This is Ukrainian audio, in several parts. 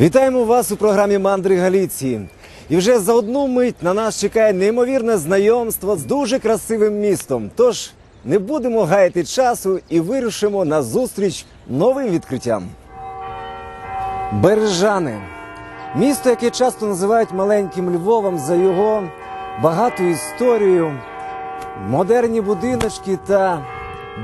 Вітаємо вас у програмі Мандри Галіції. І вже за одну мить на нас чекає неймовірне знайомство з дуже красивим містом. Тож не будемо гаяти часу і вирушимо на зустріч новим відкриттям. Бережани місто, яке часто називають маленьким Львовом за його багату історію, модерні будиночки та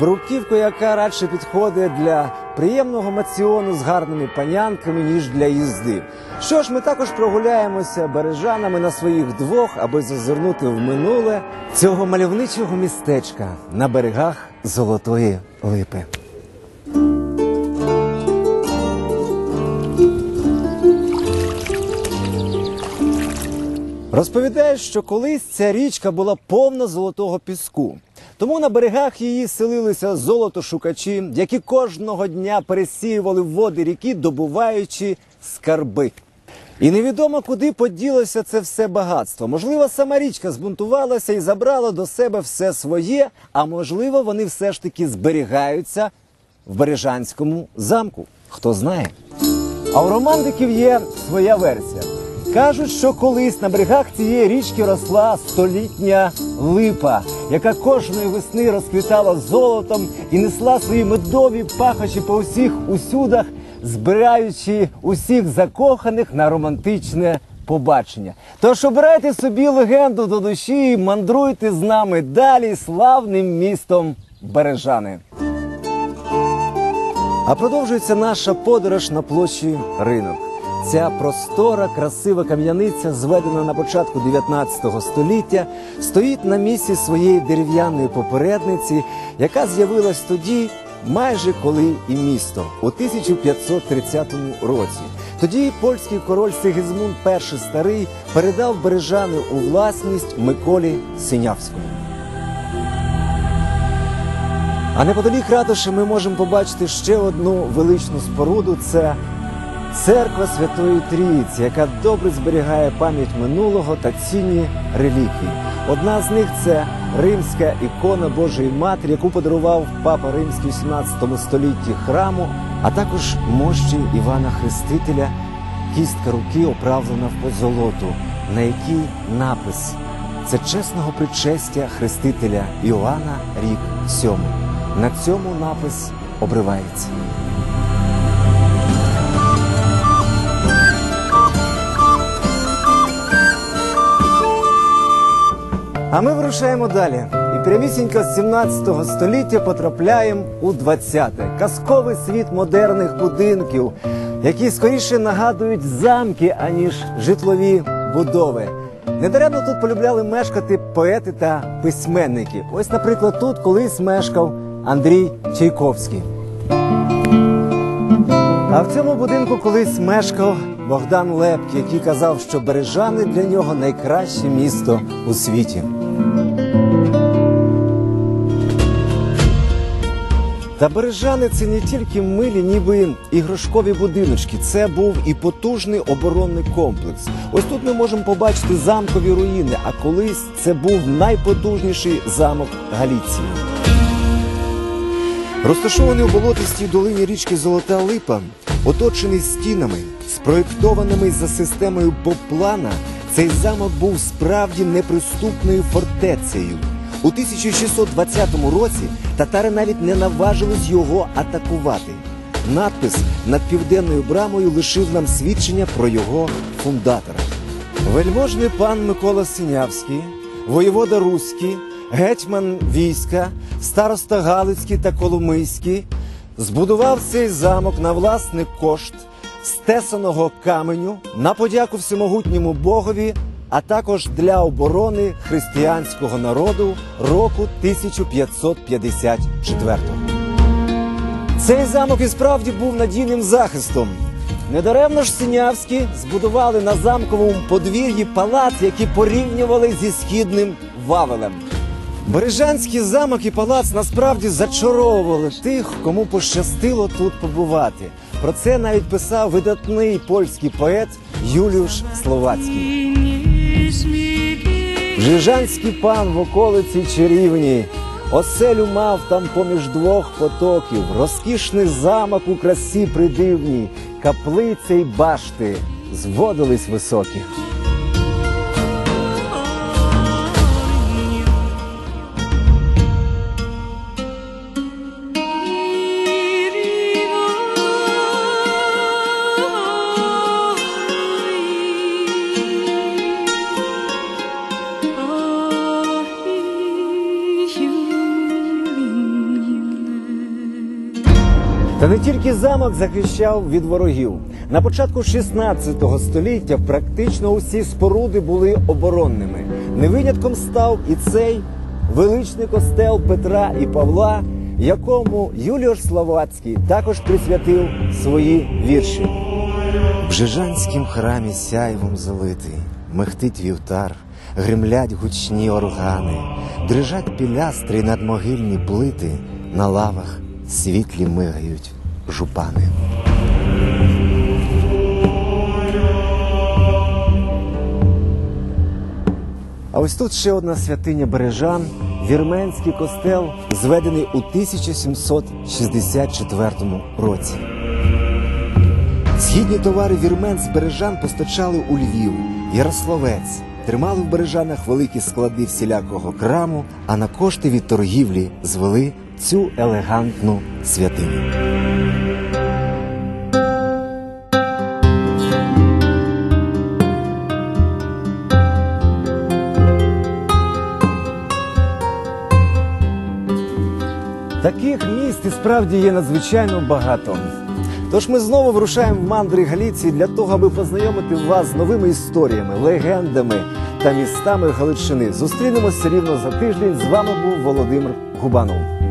бруківку, яка радше підходить для приємного маціону з гарними панянками, ніж для їзди. Що ж, ми також прогуляємося бережанами на своїх двох, аби зазирнути в минуле цього мальовничого містечка на берегах Золотої Липи. Розповідають, що колись ця річка була повна золотого піску. Тому на берегах її селилися золотошукачі, які кожного дня пересіювали води ріки, добуваючи скарби. І невідомо, куди поділося це все багатство. Можливо, сама річка збунтувалася і забрала до себе все своє, а можливо, вони все ж таки зберігаються в Бережанському замку. Хто знає? А у романтиків є своя версія. Кажуть, що колись на берегах цієї річки росла столітня липа, яка кожної весни розквітала золотом і несла свої медові пахощі по усіх усюдах, збираючи усіх закоханих на романтичне побачення. Тож обирайте собі легенду до душі і мандруйте з нами далі славним містом Бережани. А продовжується наша подорож на площі ринок. Ця простора, красива кам'яниця, зведена на початку 19 століття, стоїть на місці своєї дерев'яної попередниці, яка з'явилась тоді, майже коли і місто у 1530 році. Тоді польський король Сигизмунд І старий передав бережани у власність Миколі Синявському. А неподалік ратуші ми можемо побачити ще одну величну споруду. Це церква Святої Трійці, яка добре зберігає пам'ять минулого та цінні реліквії. Одна з них це римська ікона Божої Матері, яку подарував папа Римський у 17 столітті храму, а також мощі Івана Хрестителя, кістка руки оправлена в позолоту, на якій напис це чесного причестя Хрестителя Іоанна, рік сьомий. На цьому напис обривається. А ми вирушаємо далі. І прямісінько з 17 століття потрапляємо у 20-те. Казковий світ модерних будинків, які скоріше нагадують замки, аніж житлові будови. Недаремно тут полюбляли мешкати поети та письменники. Ось, наприклад, тут колись мешкав Андрій Чайковський. А в цьому будинку колись мешкав Богдан Лепкі, який казав, що Бережани для нього найкраще місто у світі. Та Бережани це не тільки милі, ніби іграшкові будиночки. Це був і потужний оборонний комплекс. Ось тут ми можемо побачити замкові руїни, а колись це був найпотужніший замок Галіції. Розташований у болотистій долині річки Золота Липа, оточений стінами, спроєктованими за системою Боплана, цей замок був справді неприступною фортецею. У 1620 році татари навіть не наважились його атакувати. Надпис над південною брамою лишив нам свідчення про його фундатора. Вельможний пан Микола Синявський, воєвода Руський, гетьман війська, староста Галицький та Коломийський збудував цей замок на власний кошт з тесаного каменю на подяку всемогутньому Богові, а також для оборони християнського народу року 1554. Цей замок і справді був надійним захистом. Недаремно ж Синявські збудували на замковому подвір'ї палац, який порівнювали зі східним Вавелем. Бережанський замок і палац насправді зачаровували тих, кому пощастило тут побувати. Про це навіть писав видатний польський поет Юліуш Словацький. Жижанський пан в околиці чарівні, Оселю мав там поміж двох потоків, розкішний замок у красі придивній, каплиця й башти зводились високі. Та не тільки замок захищав від ворогів. На початку 16 століття практично усі споруди були оборонними. Не винятком став і цей величний костел Петра і Павла, якому Юліош Словацький також присвятив свої вірші. В Жижанськім храмі сяйвом залитий, мехтить вівтар, гремлять гучні органи, дрижать пілястри надмогильні плити, на лавах світлі мигають жупани. А ось тут ще одна святиня Бережан, вірменський костел, зведений у 1764 році. Східні товари вірмен з Бережан постачали у Львів, Ярославець. Тримали в Бережанах великі склади всілякого краму, а на кошти від торгівлі звели цю елегантну святиню. Таких міст і справді є надзвичайно багато. Тож ми знову вирушаємо в мандри Галіції для того, аби познайомити вас з новими історіями, легендами та містами Галичини. Зустрінемося рівно за тиждень. З вами був Володимир Губанов.